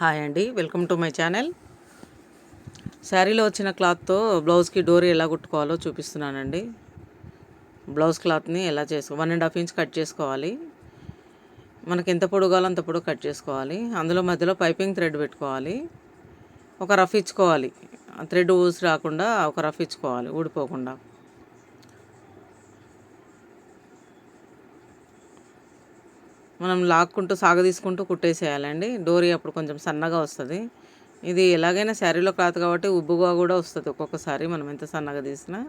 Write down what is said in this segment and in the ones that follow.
Hi అండి welcome to my channel. శారీలో వచ్చిన క్లాత్తో బ్లౌజ్కి డోరీ ఎలా కుట్టుకోవాలో చూపిస్తున్నానండి. బ్లౌజ్ క్లాత్ని ఎలా చేసుకో one and half inch cut చేసుకోవాలి. మనకి ఎంత పొడుగు కావాలో అంత పొడుగు కట్ చేసుకోవాలి. అందులో మధ్యలో పైపింగ్ థ్రెడ్ పెట్టుకోవాలి. ఒక రఫ్ ఇచ్చుకోవాలి. థ్రెడ్ ఊసి రాకుండా ఒక రఫ్ ఇచ్చుకోవాలి ఊడిపోకుండా. మనం లాక్కుంటూ సాగదీసుకుంటూ కుట్టేసేయాలండి. డోరీ అప్పుడు కొంచెం సన్నగా వస్తుంది. ఇది ఎలాగైనా శారీలో క్లాత్ కాబట్టి ఉబ్బుగా కూడా వస్తుంది ఒక్కొక్కసారి మనం ఎంత సన్నగా తీసినా.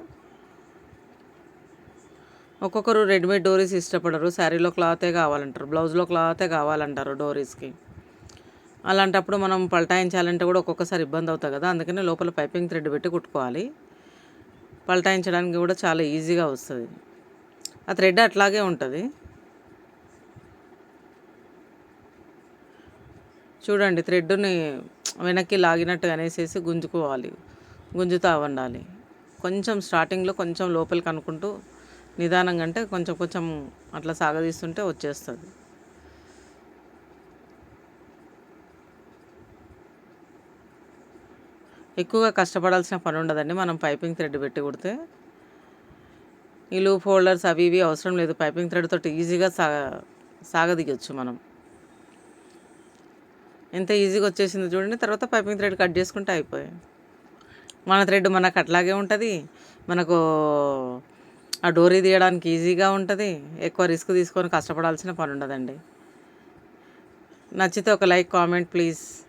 ఒక్కొక్కరు రెడీమేడ్ డోరీస్ ఇష్టపడరు. శారీలో క్లాతే కావాలంటారు. బ్లౌజ్లో క్లాతే కావాలంటారు డోరీస్కి. అలాంటప్పుడు మనం పల్టాయించాలంటే కూడా ఒక్కొక్కసారి ఇబ్బంది అవుతుంది కదా. అందుకనే లోపల పైపింగ్ థ్రెడ్ పెట్టి కుట్టుకోవాలి. పల్టాయించడానికి కూడా చాలా ఈజీగా వస్తుంది. ఆ థ్రెడ్ అట్లాగే ఉంటుంది. చూడండి థ్రెడ్ని వెనక్కి లాగినట్టు అనేసేసి గుంజుకోవాలి గుంజుతా ఉండాలి. కొంచెం స్టార్టింగ్లో కొంచెం లోపలికి అనుకుంటూ నిదానంగా అంటే కొంచెం కొంచెం అట్లా సాగదీస్తుంటే వచ్చేస్తుంది. ఎక్కువగా కష్టపడాల్సిన పని ఉండదండి మనం పైపింగ్ థ్రెడ్ పెట్టి కుడితే. ఈ లూప్ హోల్డర్స్ అవి ఇవి అవసరం లేదు పైపింగ్ థ్రెడ్ తోటి ఈజీగా సాగ సాగదీయచ్చు మనం. ఎంత ఈజీగా వచ్చేసిందో చూడండి. తర్వాత పైపింగ్ థ్రెడ్ కట్ చేసుకుంటే అయిపోయాయి. మన థ్రెడ్ మనకు అట్లాగే ఉంటుంది. మనకు ఆ డోరీ తీయడానికి ఈజీగా ఉంటుంది. ఎక్కువ రిస్క్ తీసుకొని కష్టపడాల్సిన పని ఉండదండి. నచ్చితే ఒక లైక్ కామెంట్ ప్లీజ్.